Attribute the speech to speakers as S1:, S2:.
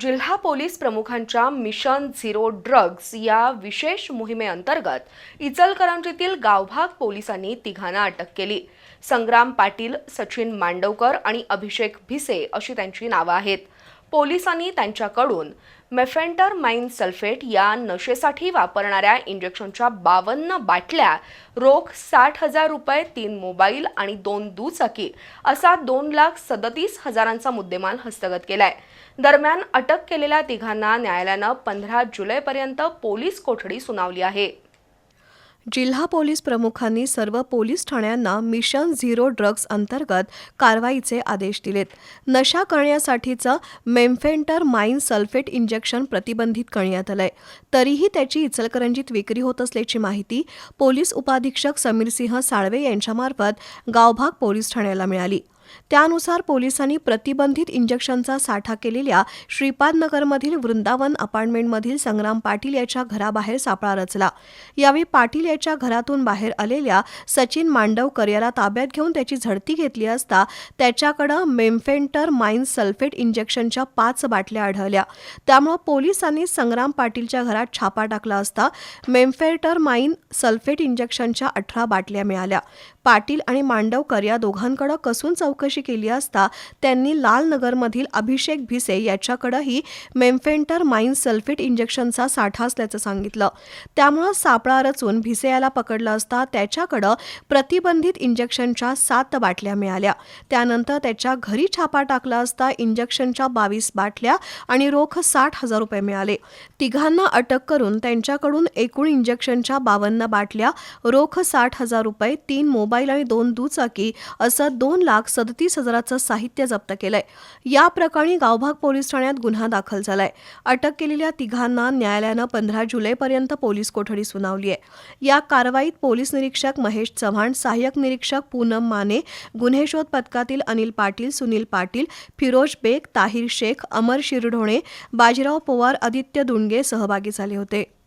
S1: जिल्हा पोलीस प्रमुखांच्या mission zero drugs या विशेष मोहिमेअंतर्गत इचलकरंजीतील गावभाग पोलिसांनी तिघांना अटक केली. संग्राम पाटील सचिन मांडवकर आणि अभिषेक भिसे अशी त्यांची नावं आहेत. पोलिसांनी त्यांच्याकडून मेफेंटर माइन सल्फेट या नशेसाठी वापरणाऱ्या इंजेक्शनच्या बावन्न बाटल्या रोख साठ हजार रुपये तीन मोबाईल आणि दोन दुचाकी असा दोन लाख सदतीस हजारांचा मुद्देमाल हस्तगत केलाय. दरम्यान अटक केलेल्या तिघांना न्यायालयानं पंधरा जुलैपर्यंत पोलीस कोठडी सुनावली आहे.
S2: जिल्हा पोलीस प्रमुखांनी सर्व पोलीस ठाण्यांना मिशन झिरो ड्रग्ज अंतर्गत कारवाईचे आदेश दिलेत. नशा करण्यासाठीचं मेम्फेंटर माइन सल्फेट इंजेक्शन प्रतिबंधित करण्यात आलंय. तरीही त्याची इचलकरंजीत विक्री होत असल्याची माहिती पोलीस उपाधीक्षक समीरसिंह साळवे यांच्यामार्फत गावभाग पोलीस ठाण्याला मिळाली. त्यानुसार पोलिसांनी प्रतिबंधित इंजेक्शनचा साठा केलेल्या श्रीपादनगरमधील वृंदावन अपार्टमेंटमधील संग्राम पाटील याच्या घराबाहेर सापळा रचला. यावेळी पाटील याच्या घरातून बाहेर आलेल्या सचिन मांडवकर याला ताब्यात घेऊन त्याची झडती घेतली असता त्याच्याकडं मेम्फेंटर माइन सल्फेट इंजेक्शनच्या पाच बाटल्या आढळल्या. त्यामुळे पोलिसांनी संग्राम पाटीलच्या घरात छापा टाकला असता मेम्फेटर माइन सल्फेट इंजेक्शनच्या अठरा बाटल्या मिळाल्या. पाटील आणि मांडवकर या दोघांकडे कसून चौकशी केली असता त्यांनी लालनगरमधील अभिषेक भिसे याच्याकडेही मेम्फेंटर माइन सल्फेट इंजेक्शनचा साठा असल्याचं सांगितलं. त्यामुळं सापळा रचून भिसे याला पकडलं असता त्याच्याकडं प्रतिबंधित इंजेक्शनच्या सात बाटल्या मिळाल्या. त्यानंतर त्याच्या घरी छापा टाकला असता इंजेक्शनच्या बावीस बाटल्या आणि रोख साठ हजार रुपये मिळाले. तिघांना अटक करून त्यांच्याकडून एकूण इंजेक्शनच्या बावन्न बाटल्या रोख साठ हजार रुपये तीन मोबाईल आणि दोन दुचाकी असं दोन लाख सदतीस हजाराचं साहित्य जप्त केलंय. या प्रकरणी गावभाग पोलीस ठाण्यात गुन्हा दाखल झालाय. अटक केलेल्या तिघांना न्यायालयानं पंधरा जुलैपर्यंत पोलीस कोठडी सुनावली आहे या कारवाईत पोलीस निरीक्षक महेश चव्हाण सहाय्यक निरीक्षक पूनम माने गुन्हे शोध पथकातील अनिल पाटील सुनील पाटील फिरोज बेग ताहिर शेख अमर शिरढोणे बाजीराव पोवार आदित्य दुंडगे सहभागी झाले होते.